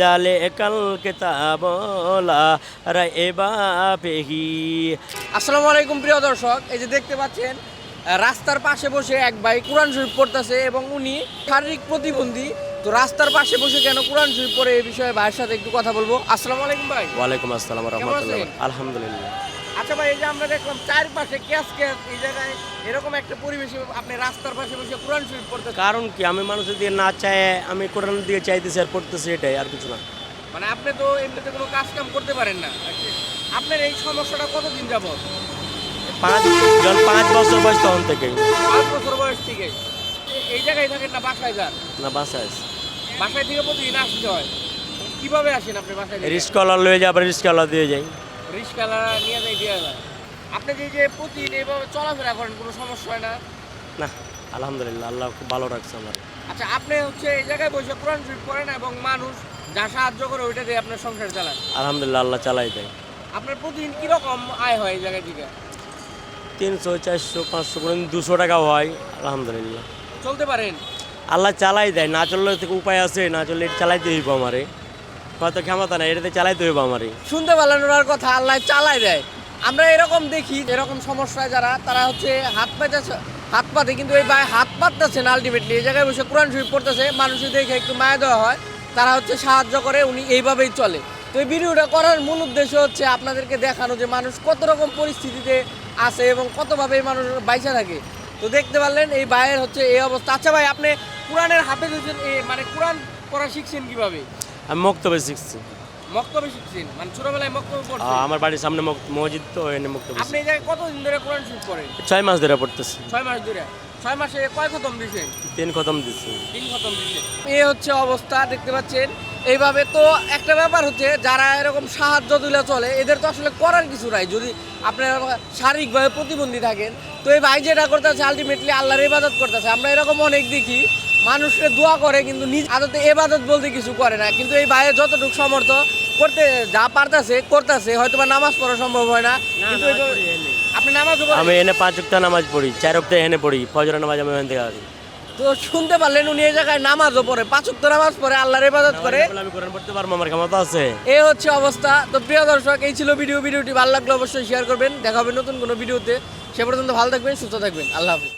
জালে কাল কেতাবলা রাইবা পেহি আসসালামু আলাইকুম প্রিয় দর্শক এই যে দেখতে পাচ্ছেন রাস্তার পাশে বসে এক ভাই কোরআন শরীফ পড়তেছে এবং উনি শারীরিক প্রতিবন্ধী। তো রাস্তার পাশে বসে কেন কোরআন শরীফ পড়ে এই বিষয়ে ভাইয়ের সাথে একটু কথা বলব। আসসালামু আলাইকুম ভাই। ওয়ালাইকুম আসসালাম রহমতুল্লাহ। আলহামদুলিল্লাহ। আচ্ছা ভাই এই যে আমরা দেখলাম চারপাশে ক্যাশ ক্যাশ এই জায়গায় এরকম একটা পরিবেশে আপনি রাস্তার পাশে বসে কোরআন শরীফ পড়তে কারণ কি আমি মানুষের দিকে না চায় আমি কোরআন দিকে চাইতেছি আর পড়তেছি এটাই আর কিছু না। মানে আপনি তো এমনিতে কোনো কাজ কাম করতে পারেন না। আপনার এই সমস্যাটা কতদিন যাবত পাঁচ যখন পাঁচ বছর বয়স তখন থেকে। পাঁচ বছর বয়স থেকে। এই জায়গায় থাকেন না বাসায় যান? না বাসায় আছে। বাসায় থেকে প্রতিদিন আসতে হয়। কীভাবে আসেন আপনি বাসায় রিস্কওয়ালা লয়ে যাই আবার রিস্কওয়ালা দিয়ে যাই। রিক্সাওয়ালা নিয়ে যায় দিয়ে আপনি যে যে প্রতিদিন এইভাবে চলাফেরা করেন কোনো সমস্যা হয় না? না আলহামদুলিল্লাহ আল্লাহ খুব ভালো রাখছে আমার। আচ্ছা আপনি হচ্ছে এই জায়গায় বসে কোরআন শরীফ পড়েন এবং মানুষ যা সাহায্য করে ওইটা দিয়ে আপনার সংসার চালান। আলহামদুলিল্লাহ আল্লাহ চালাই দেয়। আপনার প্রতিদিন কীরকম আয় হয় এই জায়গা থেকে তিনশো চারশো পাঁচশো করে দুশো টাকাও হয় আলহামদুলিল্লাহ। চলতে পারেন? আল্লাহ চালাই দেয় না চললে তো উপায় আছে না চললে চালাইতে হইব আমারে। হয়তো ক্ষমতা নাই, এটাতে চালাইতে হইব আমারে। শুনতে পারলেন ওনার কথা, আল্লাহ চালাই দেয়। আমরা এরকম দেখি, এরকম সমস্যায় যারা, তারা হচ্ছে হাত পাইতেছে হাত পাতে, কিন্তু এই ভাই হাত পাততেছেন আলটিমেটলি এই জায়গায় বসে কোরআন শরীফ পড়তেছে, মানুষের দেখে একটু মায়া দেওয়া হয়, তারা হচ্ছে সাহায্য করে, উনি এইভাবেই চলে। তো এই ভিডিওটা করার মূল উদ্দেশ্য হচ্ছে আপনাদেরকে দেখানো যে মানুষ কত রকম পরিস্থিতিতে আছে এবং কতভাবে মানুষ বাইচা থাকে। তো দেখতে পারলেন এই ভাইয়ের হচ্ছে এই অবস্থা। আচ্ছা ভাই, আপনি কোরআনের হাফেজ হচ্ছেন এ মানে কোরআন পড়া শিখছেন কীভাবে? আমি মক্তবে শিখছি। মক্তবে শিখছেন? মানে ছোটবেলায় মক্তবে পড়ছেন? আমার বাড়ির সামনে মসজিদ তো এনে মক্তবে আপনি এই জায়গায় কতদিন ধরে কোরআন পড়েন? ছয় মাস ধরে পড়তেছি। ছয় মাস ধরে? ছয় মাসে কয় খতম দিয়েছেন তিন খতম তিন খতম দিয়েছেন এই হচ্ছে অবস্থা দেখতে পাচ্ছেন? এইভাবে তো একটা ব্যাপার হচ্ছে যারা এরকম সাহায্য দিলে চলে এদের তো আসলে করার কিছু নাই। যদি আপনার শারীরিকভাবে প্রতিবন্ধী থাকেন তো এই ভাই যেটা করতেছে আলটিমেটলি আল্লাহর ইবাদত করতেছে। আমরা এরকম অনেক দেখি মানুষকে দোয়া করে কিন্তু নিজ আদতে এবাদত বলতে কিছু করে না। কিন্তু এই ভাইয়ের যতটুকু সমর্থ করতে যা পারতাছে করতেছে হয়তো বা নামাজ পড়া সম্ভব হয় না। কিন্তু আপনি পড়েন? আমি এনে পাঁচ নামাজ পড়ি চার এনে পড়ি ফজর নামাজ আমি এখান থেকে আসি। তো শুনতে পারলেন উনি এই জায়গায় নামাজও পড়ে পাঁচক্ত নামাজ পড়ে আল্লাহর ইবাদত করে। আমি কোরআন পড়তে পারব আমার ক্ষমতা আছে। এই হচ্ছে অবস্থা। তো প্রিয় দর্শক এই ছিল ভিডিও। ভিডিওটি ভালো লাগলে অবশ্যই শেয়ার করবেন। দেখা হবে নতুন কোনো ভিডিওতে। সে পর্যন্ত ভালো থাকবেন সুস্থ থাকবেন। আল্লাহ হাফিজ।